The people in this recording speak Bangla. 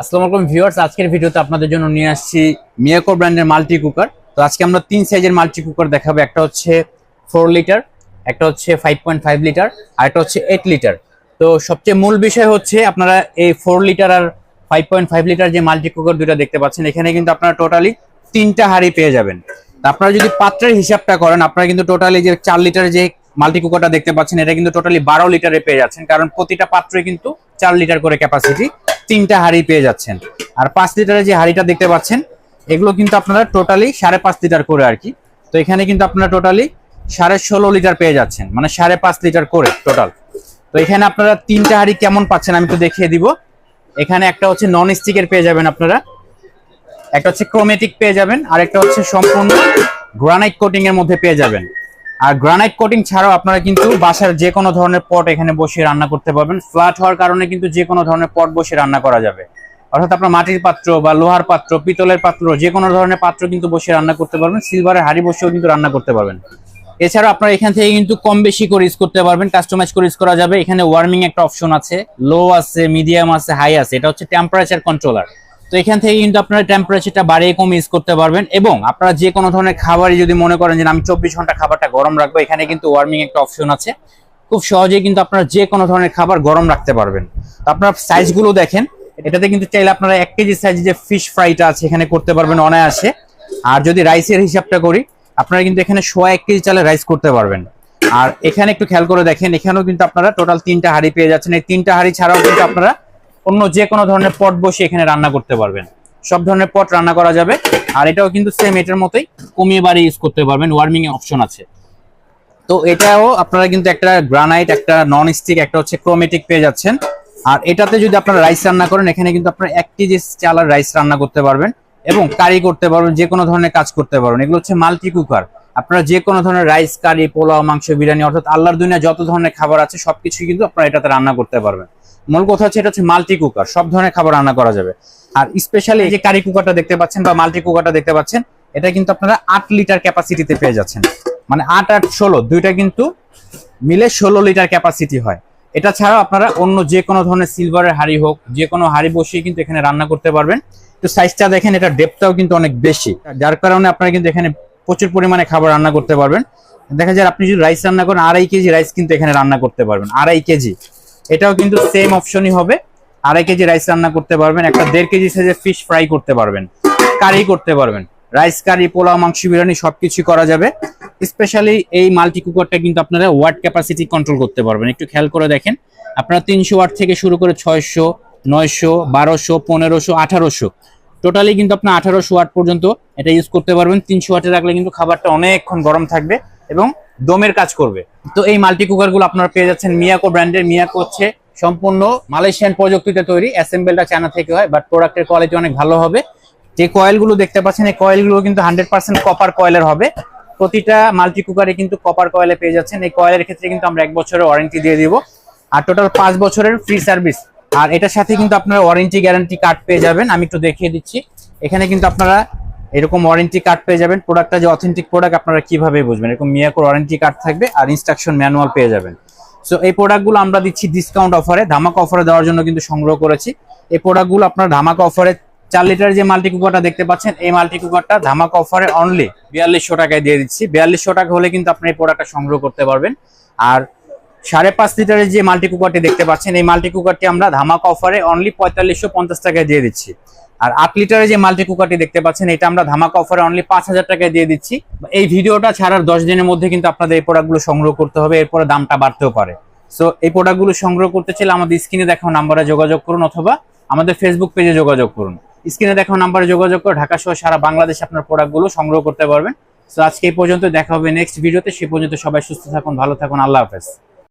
আসসালামু আলাইকুম ভিউয়ার্স, আজকের ভিডিওতে আপনাদের জন্য নিয়ে আসছি মিয়াকো ব্র্যান্ডের মাল্টি কুকার। তো আজকে আমরা তিন সাইজের মাল্টি কুকার দেখাবো, একটা হচ্ছে ফোর লিটার একটা হচ্ছে ফাইভ পয়েন্ট ফাইভ লিটার আর একটা হচ্ছে এইট লিটার তো সবচেয়ে মূল বিষয় হচ্ছে আপনারা এই ফোর লিটার আর ফাইভ পয়েন্ট ফাইভ লিটার যে মাল্টি কুকার দুটো দেখতে পাচ্ছেন, এখানে কিন্তু আপনারা টোটালি তিনটা হাঁড়ি পেয়ে যাবেন। আপনারা যদি পাত্রের হিসাবটা করেন, আপনারা কিন্তু টোটালি যে চার লিটার যে মাল্টি কুকারটা দেখতে পাচ্ছেন, এটা কিন্তু টোটালি বারো লিটারে পেয়ে যাচ্ছেন, কারণ প্রতিটা পাত্রে কিন্তু চার লিটার করে ক্যাপাসিটি তিনটা হাঁড়ি পেয়ে যাচ্ছেন। আর পাঁচ লিটারের যে হাঁড়িটা দেখতে পাচ্ছেন, এগুলো কিন্তু আপনারা টোটালি সাড়ে পাঁচ লিটার করে আর কি। তো এখানে কিন্তু আপনারা টোটালি সাড়ে ষোলো লিটার পেয়ে যাচ্ছেন মানে সাড়ে পাঁচ লিটার করে টোটাল। তো এখানে আপনারা তিনটা হাঁড়ি কেমন পাচ্ছেন আমি তো দেখিয়ে দিব। এখানে একটা হচ্ছে নন স্টিকের পেয়ে যাবেন আপনারা। একটা হচ্ছে ক্রোমেটিক পেয়ে যাবেন আর একটা হচ্ছে সম্পূর্ণ গ্রানাইট কোটিং এর মধ্যে পেয়ে যাবেন। আর গ্রানাইট কোটিং ছাড়াও আপনারা কিন্তু বাসার যে কোনো ধরনের পট এখানে বসে রান্না করতে পারবেন। ফ্ল্যাট হওয়ার কারণে কিন্তু যে কোনো ধরনের পট বসে রান্না করা যাবে। অর্থাৎ আপনার মাটির পাত্র বা লোহার পাত্র, পিতলের পাত্র যে কোনো ধরনের পাত্র কিন্তু বসে রান্না করতে পারবেন। সিলভারের হাড়ি বসেও কিন্তু রান্না করতে পারবেন। এছাড়া আপনারা এখান থেকে কিন্তু কম বেশি করে ইউজ করতে পারবেন। কাস্টমাইজ করে ইউজ করা যাবে। এখানে ওয়ার্মিং একটা অপশন আছে। লো আছে মিডিয়াম আছে হাই আছে। এটা হচ্ছে টেম্পারেচার কন্ট্রোলার তো এখান থেকে কিন্তু আপনারা টেম্পারেচারটা বাড়িয়ে কম ইউজ করতে পারবেন এবং আপনারা যে কোনো ধরনের খাবারই যদি মনে করেন যে আমি চব্বিশ ঘণ্টা খাবারটা গরম রাখব, এখানে কিন্তু ওয়ার্মিং একটা অপশন আছে। খুব সহজেই কিন্তু আপনারা যে কোনো ধরনের খাবার গরম রাখতে পারবেন। তো আপনার সাইজগুলো দেখেন, এটাতে কিন্তু চাইলে আপনারা এক কেজি সাইজ যে ফিশ ফ্রাইটা আছে, এখানে করতে পারবেন অনায়াসে। আর যদি রাইসের হিসাবটা করি, আপনারা কিন্তু এখানে সোয়া এক কেজি চালে রাইস করতে পারবেন। আর এখানে একটু খেয়াল করে দেখেন, এখানেও কিন্তু আপনারা টোটাল তিনটা হাঁড়ি পেয়ে যাচ্ছেন। এই তিনটা হাঁড়ি ছাড়াও কিন্তু আপনারা অন্য যে কোনো ধরনের পট বসে এখানে রান্না করতে পারবেন। সব ধরনের পট রান্না করা যাবে, আর এটাও কিন্তু সেম এটার মতোই কমিয়ে বাড়ি ইউজ করতে পারবেন ওয়ার্মিং অপশন আছে। তো এটাও আপনারা কিন্তু একটা গ্রানাইট একটা নন স্টিক একটা হচ্ছে ক্রোমেটিক পেয়ে যাচ্ছেন। আর এটাতে যদি আপনারা রাইস রান্না করেন, এখানে কিন্তু আপনারা এক কেজি চালার রাইস রান্না করতে পারবেন এবং কারি করতে পারবেন, যে কোনো ধরনের কাজ করতে পারবেন। এগুলো হচ্ছে মাল্টি কুকার আপনারা যে কোনো ধরনের রাইস কারি পোলাও, মাংস, বিরিয়ানি, অর্থাৎ আল্লাহর দুনিয়া যত ধরনের খাবার আছে সবকিছু কিন্তু আপনারা এটাতে রান্না করতে পারবেন। মূল কথা হচ্ছে, এটা হচ্ছে মাল্টি কুকার সব ধরনের খাবার রান্না করা যাবে। আর স্পেশালি এই যে কারি কুকারটা দেখতে পাচ্ছেন বা মাল্টি কুকারটা দেখতে পাচ্ছেন, এটা কিন্তু আপনারা আট লিটার ক্যাপাসিটিতে পেয়ে যাচ্ছেন। মানে আট আট ষোলো, দুইটা কিন্তু মিলে ষোলো লিটার ক্যাপাসিটি হয়। এটা ছাড়াও আপনারা অন্য যে কোনো ধরনের সিলভারের হাড়ি হোক, যে কোনো হাড়ি বসিয়ে কিন্তু এখানে রান্না করতে পারবেন। তো সাইজটা দেখেন, এটা ডেপটাও কিন্তু অনেক বেশি। যার কারণে আপনারা কিন্তু এখানে প্রচুর পরিমাণে খাবার রান্না করতে পারবেন। দেখা যায় আপনি যদি রাইস রান্না করেন, আড়াই কেজি রাইস কিন্তু এখানে রান্না করতে পারবেন। আড়াই কেজি। এটাও কিন্তু সেম অপশনই হবে। আড়াই কেজি রাইস রান্না করতে পারবেন। একটা দেড় কেজি সাইজের ফিশ ফ্রাই করতে পারবেন। কারি করতে পারবেন। রাইস, কারি, পোলাও, মাংস, বিরিয়ানি সবকিছু করা যাবে। স্পেশালি এই মাল্টি কুকারটা কিন্তু আপনারা ওয়াট ক্যাপাসিটি কন্ট্রোল করতে পারবেন। একটু খেয়াল করে দেখেন। আপনারা তিনশো ওয়াট থেকে শুরু করে ছয়শো, নয়শো, বারোশো, পনেরোশো, আঠারোশো টোটালি কিন্তু আপনার আঠারোশো ওয়াট পর্যন্ত এটা ইউজ করতে পারবেন। তিনশো ওয়াটে রাখলে কিন্তু খাবারটা অনেকক্ষণ গরম থাকবে এবং দমের কাজ করবে। তো এই মাল্টি কুকারগুলো আপনারা পেয়ে যাচ্ছেন মিয়াকো ব্র্যান্ডের মিয়াকো হচ্ছে সম্পূর্ণ মালয়েশিয়ান প্রযুক্তিতে তৈরি অ্যাসেম্বলটা চায়না থেকে হয় বাট প্রোডাক্টের কোয়ালিটি অনেক ভালো হবে। যে কয়েলগুলো দেখতে পাচ্ছেন, এই কয়েলগুলো কিন্তু হান্ড্রেড পার্সেন্ট কপার কয়েলের হবে। প্রতিটা মাল্টি কুকারে কিন্তু কপার কয়েলে পেয়ে যাচ্ছেন। এই কয়েলের ক্ষেত্রে কিন্তু আমরা এক বছরের ওয়ারেন্টি দিয়ে দিব। আর টোটাল পাঁচ বছরের ফ্রি সার্ভিস আর এটার সাথে কিন্তু আপনারা ওয়ারেন্টি গ্যারান্টি কার্ড পেয়ে যাবেন। আমি একটু দেখিয়ে দিচ্ছি। এখানে কিন্তু আপনারা এরকম ওয়ারেন্টি কার্ড পেয়ে যাবেন। প্রোডাক্টটা যে অথেন্টিক প্রোডাক্ট আপনারা কীভাবে বুঝবেন? এরকম মিয়াকোর ওয়ারেন্টি কার্ড থাকবে আর ইনস্ট্রাকশন ম্যানুয়াল পেয়ে যাবেন। সো এই প্রোডাক্টগুলো আমরা দিচ্ছি ডিসকাউন্ট অফারে ধামাকা অফারে দেওয়ার জন্য কিন্তু সংগ্রহ করেছি। এই প্রোডাক্টগুলো আপনারা ধামাকা অফারে চার লিটার যে মাল্টি কুকারটা দেখতে পাচ্ছেন, এই মাল্টি কুকারটা ধামাকা অফারে অনলি বিয়াল্লিশশো টাকায় দিয়ে দিচ্ছি। বিয়াল্লিশশো টাকা হলে কিন্তু আপনি এই প্রোডাক্টটা সংগ্রহ করতে পারবেন। আর সাড়ে পাঁচ লিটারের যে মাল্টি কুকারটি দেখতে পাচ্ছেন, এই মাল্টি কুকারটি আমরা ধামাকা অফারে অনলি পঁয়তাল্লিশশো পঞ্চাশ টাকায় দিয়ে দিচ্ছি। আর আট লিটারের যে মাল্টি কুকারটি দেখতে পাচ্ছেন, এটা আমরা ধামাকা অফারে অনলি পাঁচ হাজার টাকায় দিয়ে দিচ্ছি। এই ভিডিওটা ছাড়ার দশ দিনের মধ্যে কিন্তু আপনাদের এই প্রোডাক্টগুলো সংগ্রহ করতে হবে, এরপরে দামটা বাড়তেও পারে। সো এই প্রোডাক্টগুলো সংগ্রহ করতে চাইলে আমাদের স্ক্রিনে দেখাও নাম্বারে যোগাযোগ করুন অথবা আমাদের ফেসবুক পেজে যোগাযোগ করুন। স্ক্রিনে দেখাও নাম্বারে যোগাযোগ করে ঢাকা সহ সারা বাংলাদেশে আপনার প্রোডাক্টগুলো সংগ্রহ করতে পারবেন। সো আজকে এই পর্যন্ত দেখা হবে নেক্সট ভিডিওতে সে পর্যন্ত সবাই সুস্থ থাকুন, ভালো থাকুন, আল্লাহ হাফেজ।